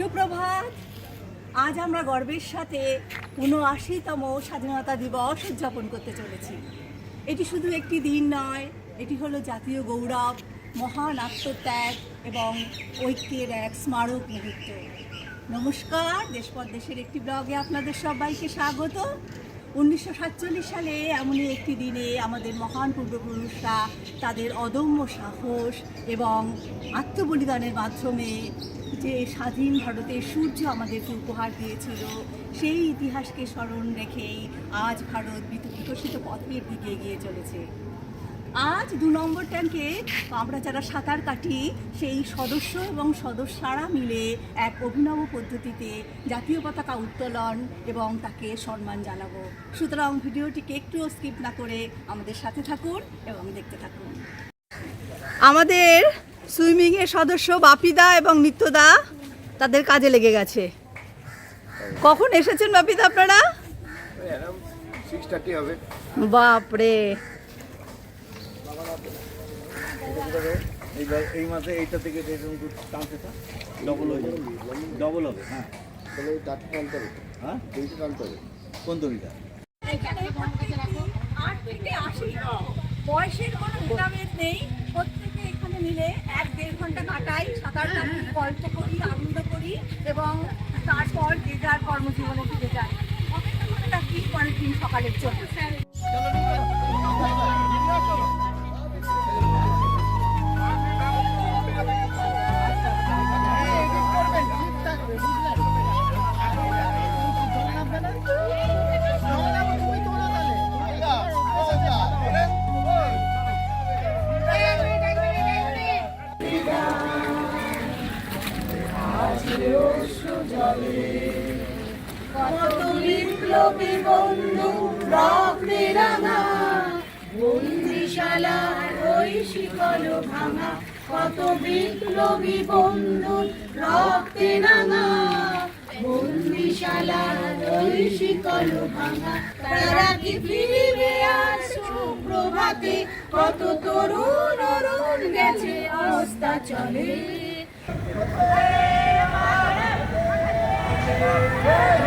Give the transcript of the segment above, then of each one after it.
সুপ্রভাত। আজ আমরা গর্বের সাথে উনআশিতম স্বাধীনতা দিবস উদযাপন করতে চলেছি। এটি শুধু একটি দিন নয়, এটি হলো জাতীয় গৌরব, মহান আত্মত্যাগ এবং ঐক্যের এক স্মারক মুহূর্ত। নমস্কার দেশপর দেশের একটি ব্লগে আপনাদের সবাইকে স্বাগত। উনিশশো সাতচল্লিশ সালে এমনই একটি দিনে আমাদের মহান পূর্বপুরুষরা তাদের অদম্য সাহস এবং আত্মবলিদানের মাধ্যমে যে স্বাধীন ভারতের সূর্য আমাদেরকে উপহার দিয়েছিল, সেই ইতিহাসকে স্মরণ রেখেই আজ ভারত বিকশিত পথের দিকে এগিয়ে চলেছে। আজ দু নম্বর ট্যাঙ্কে আমরা যারা সাঁতার কাটি সেই সদস্য এবং সদস্যরা মিলে এক অভিনব পদ্ধতিতে জাতীয় পতাকা উত্তোলন এবং তাকে সম্মান জানাব। সুতরাং ভিডিওটিকে একটুও স্কিপ না করে আমাদের সাথে থাকুন এবং দেখতে থাকুন। আমাদের সুইমিংয়ের সদস্য বাপিদা এবং নিত্যদা তাদের কাজে লেগে গেছে। কখন এসেছেন বাপিদা আপনারা? সিক্স বাপরে এইবার এই মাসে এইটা থেকে এরকম টানতে ডবল হয়ে যাবে। ডবল হবে হ্যাঁ। তাহলে ওই চারটে টানতে হবে। হ্যাঁ? দুইটা টানতে হবে। কোন দড়িটা? আট থেকে আশি বয়সের কোনো ভেদাভেদ নেই। প্রত্যেকে এখানে মিলে এক দেড় ঘণ্টা কাটাই সাঁতার কাটি গল্প করি আনন্দ করি এবং তারপর যে যার কর্মজীবনে ফিরে যায়। অপেক্ষা করে থাকি পরের দিন সকালের জন্য। কত বিপ্লবী বন্ধু, রক্তে রাঙা। বন্দিশালার ওই শিকল ভাঙা। কত বিপ্লবী বন্ধু, রক্তে রাঙা। বন্দিশালার ওই শিকল ভাঙা। তারা কি ফিরিবে আর সুপ্রভাতে? কত তরুণ অরুণ গেছে, অবস্থা চলে। Yeah.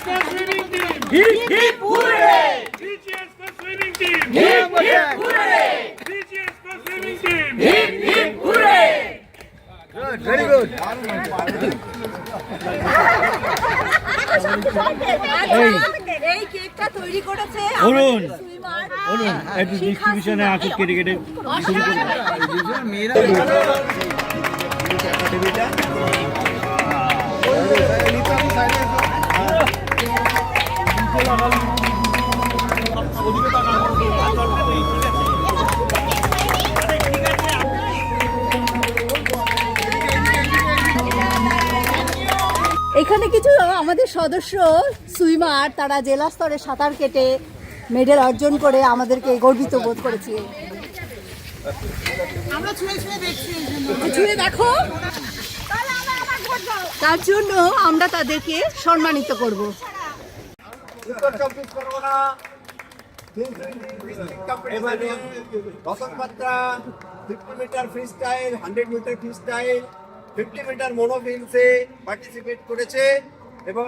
For swimming team! Hip hip hooray very good এই কেকটা তৈরি করেছে অরুণ। বলুন একটু ডিস্ট্রিবিউশনে সিনহা। আসুক কেটে কেটে। এখানে কিছু আমাদের সদস্য সুইমার তারা জেলা স্তরে সাঁতার কেটে মেডেল অর্জন করে আমাদেরকে গর্বিত বোধ করেছে। আমরা দেখো। তার জন্য আমরা তাদেরকে সম্মানিত করব। Metre freestyle hundred metre freestyle fifty metre মনোফিল্সে participate করেছে এবং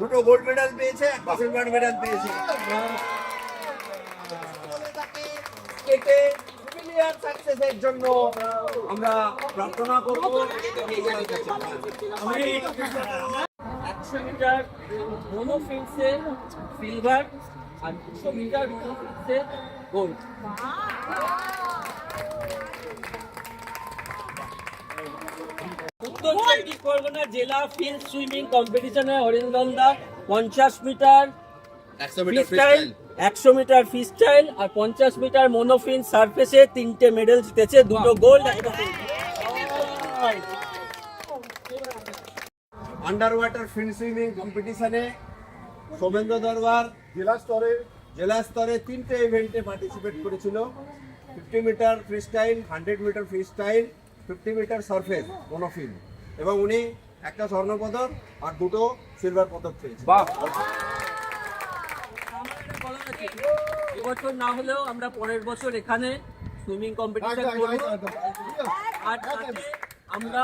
দুটো গোল্ড মেডাল পেয়েছে একটা সিলভার মেডাল পেয়েছে। সিভিলিয়ার সাকসেসের জন্য আমরা প্রার্থনা করব। আমি একশো মিটার মনোফিল্সে সিলভার আর দুশো মিটার গোল্ড উত্তর চব্বিশ পরগনা জেলা ফিল্ড সুইমিং কম্পিটিশনে হরিন্দন্দা পঞ্চাশ মিটার ফ্রিস্টাইল একশো মিটার ফ্রি স্টাইল আর পঞ্চাশ মিটার মনোফিন সার্ফেসে তিনটে মেডেল জিতেছে দুটো gold under water field swimming কম্পিটিশনে সৌমেন্দ্র দরবার জেলা স্তরে জেলা স্তরে তিনটে ইভেন্টে পার্টিসিপেট করেছিল। Fifty metre freestyle hundred metre freestyle fifty metre surface monofin এবং উনি একটা স্বর্ণপদক আর দুটো সিলভার পদক পেয়েছেন। এবছর না হলেও আমরা পরের বছর এখানে সুইমিং কম্পিটিশন করব। আর সাথে আমরা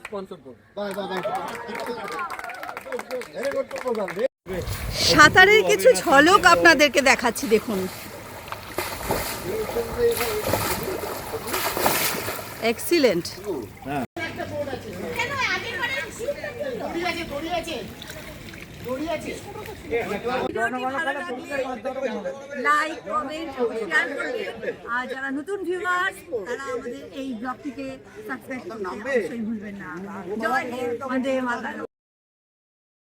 স্পন্সর করব। সাঁতারের কিছু ঝলক আপনাদেরকে দেখাচ্ছি দেখুন। এক্সিলেন্ট লাইক কমেন্ট শেয়ার করবেন আর যারা নতুন ভিউয়ার্স তারা আমাদের এই ব্লগটিকে সাবস্ক্রাইব করতে অবশ্যই ভুলবেন না। জয় হিন্দ, বন্দে মাতরম।